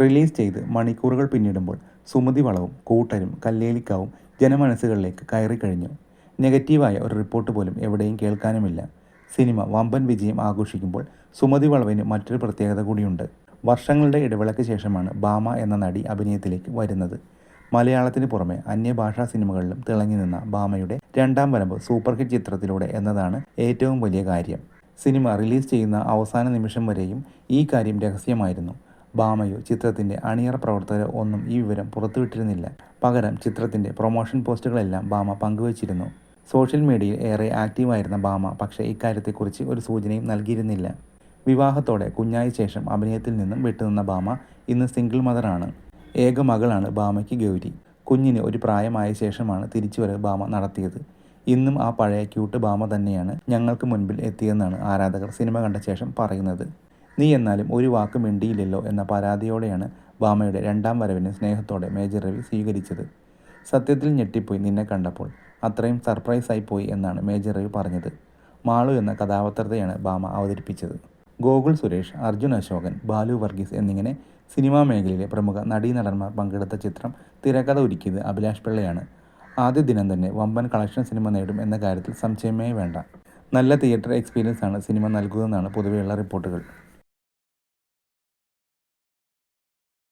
Release ചെയ്ത് മണിക്കൂറുകൾ പിന്നിടുമ്പോൾ സുമതി വളവും കൂട്ടരും കല്ലേലിക്കാവും ജനമനസ്സുകളിലേക്ക് കയറിക്കഴിഞ്ഞു നെഗറ്റീവായ ഒരു റിപ്പോർട്ട് പോലും എവിടെയും കേൾക്കാനുമില്ല. സിനിമ വമ്പൻ വിജയം ആഘോഷിക്കുമ്പോൾ സുമതി വളവിന് മറ്റൊരു പ്രത്യേകത കൂടിയുണ്ട്. വർഷങ്ങളുടെ ഇടവേളയ്ക്ക് ശേഷമാണ് ബാമ എന്ന നടി അഭിനയത്തിലേക്ക് വരുന്നത്. മലയാളത്തിന് പുറമെ അന്യഭാഷാ സിനിമകളിലും തിളങ്ങി നിന്ന ബാമയുടെ രണ്ടാം വരമ്പ് സൂപ്പർ ഹിറ്റ് ചിത്രത്തിലൂടെ എന്നതാണ് ഏറ്റവും വലിയ കാര്യം. സിനിമ റിലീസ് ചെയ്യുന്ന അവസാന നിമിഷം വരെയും ഈ കാര്യം രഹസ്യമായിരുന്നു. ഭാമയോ ചിത്രത്തിന്റെ അണിയറ പ്രവർത്തകരോ ഒന്നും ഈ വിവരം പുറത്തുവിട്ടിരുന്നില്ല. പകരം ചിത്രത്തിന്റെ പ്രൊമോഷൻ പോസ്റ്റുകളെല്ലാം ബാമ പങ്കുവച്ചിരുന്നു. സോഷ്യൽ മീഡിയയിൽ ഏറെ ആക്റ്റീവായിരുന്ന ബാമ പക്ഷേ ഇക്കാര്യത്തെക്കുറിച്ച് ഒരു സൂചനയും നൽകിയിരുന്നില്ല. വിവാഹത്തോടെ കുഞ്ഞായ ശേഷം അഭിനയത്തിൽ നിന്നും വിട്ടുനിന്ന ബാമ ഇന്ന് സിംഗിൾ മദറാണ്. ഏക മകളാണ് ബാമയ്ക്ക് ഗൗരി. കുഞ്ഞിന് ഒരു പ്രായമായ ശേഷമാണ് തിരിച്ചുവരവ് ബാമ നടത്തിയത്. ഇന്നും ആ പഴയ ക്യൂട്ട് ബാമ തന്നെയാണ് ഞങ്ങൾക്ക് മുൻപിൽ എത്തിയെന്നാണ് ആരാധകർ സിനിമ കണ്ട ശേഷം പറയുന്നത്. നീ എന്നാലും ഒരു വാക്ക് മിണ്ടിയില്ലല്ലോ എന്ന പരാതിയോടെയാണ് ഭാമയുടെ രണ്ടാം വരവിനെ സ്നേഹത്തോടെ മേജർ രവി സ്വീകരിച്ചത്. സത്യത്തിൽ ഞെട്ടിപ്പോയി നിന്നെ കണ്ടപ്പോൾ. അത്രയും സർപ്രൈസായി പോയി എന്നാണ് മേജർ രവി പറഞ്ഞത്. മാളു എന്ന കഥാപാത്രത്തെയാണ് ബാമ അവതരിപ്പിച്ചത്. ഗോകുൽ സുരേഷ് അർജുൻ അശോകൻ ബാലു വർഗീസ് എന്നിങ്ങനെ സിനിമാ മേഖലയിലെ പ്രമുഖ നടീനടന്മാർ പങ്കെടുത്ത ചിത്രം തിരക്കഥ ഒരുക്കിയത് അഭിലാഷ് പിള്ളയാണ്. ആദ്യ ദിനം തന്നെ വമ്പൻ കളക്ഷൻ സിനിമ നേടും എന്ന കാര്യത്തിൽ സംശയമേ വേണ്ട. നല്ല തിയേറ്റർ എക്സ്പീരിയൻസ് ആണ് സിനിമ നൽകുന്നതെന്നാണ് പൊതുവെയുള്ള റിപ്പോർട്ടുകൾ.